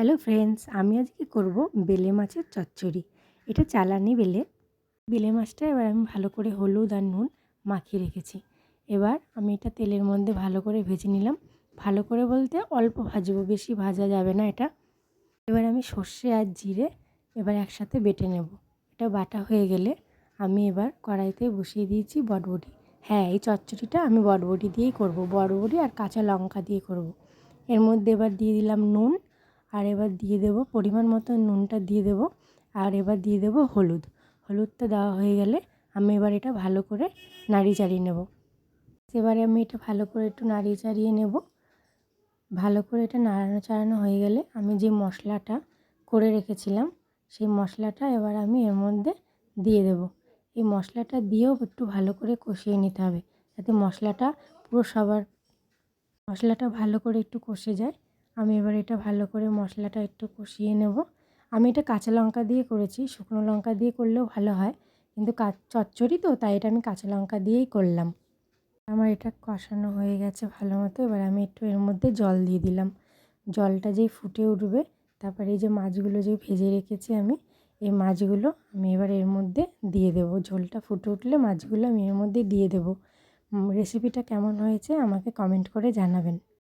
Hello friends, আমি আজকে করব বেলে মাছের চচ্চড়ি। এটা চালানি বেলে। বেলে মাছটা এবার আমি ভালো করে হলুদ আর নুন মাখিয়ে রেখেছি। এবার আমি এটা তেলের মধ্যে ভালো করে ভেজে নিলাম। ভালো করে বলতে অল্প ভাজবো, বেশি ভাজা যাবে না এটা। এবার আমি সর্ষে আর জিরে এবার একসাথে বেটে নেব। এটা বাটা হয়ে গেলে আমি এবার কড়াইতে বসিয়ে দিয়েছি বটবটি। হ্যাঁ এই চচ্চড়িটা আমি বটবটি দিয়েই করব। বটবটি আর কাঁচা লঙ্কা দিয়ে করব। এর মধ্যে এবার দিয়ে দিলাম নুন আর এবার দিয়ে দেব পরিমাণ মতো নুনটা দিয়ে দেব আর এবার দিয়ে দেব হলুদ। হলুদটা দেওয়া হয়ে গেলে আমি এবার এটা ভালো করে নাড়িয়ে চাড়িয়ে নেব। এবারে আমি এটা ভালো করে একটু নাড়িয়ে চাড়িয়ে নেব। ভালো করে এটা নাড়ানো চাড়ানো হয়ে গেলে আমি যে মশলাটা করে রেখেছিলাম, সেই মশলাটা এবার আমি এর মধ্যে দিয়ে দেব। এই মশলাটা দিয়েও একটু ভালো করে কষিয়ে নিতে হবে যাতে মশলাটা পুরো সবার, মশলাটা ভালো করে একটু কষে যায়। আমি এবার এটা ভালো করে মশলাটা একটু কষিয়ে নেব। আমি এটা কাঁচা লঙ্কা দিয়ে করেছি, শুকনো লঙ্কা দিয়ে করলেও ভালো হয়। কিন্তু চচ্চড়ি তো, তাই এটা আমি কাঁচা লঙ্কা দিয়েই করলাম। আমার এটা কষানো হয়ে গেছে ভালো মতো, এবার আমি একটু এর মধ্যে জল দিয়ে দিলাম। জলটা যেই ফুটে উঠবে, তারপরে এই যে মাছগুলো যে ভেজে রেখেছি আমি, এই মাছগুলো আমি এবার এর মধ্যে দিয়ে দেবো। ঝোলটা ফুটে উঠলে মাছগুলো আমি এর মধ্যে দিয়ে দেবো। রেসিপিটা কেমন হয়েছে আমাকে কমেন্ট করে জানাবেন।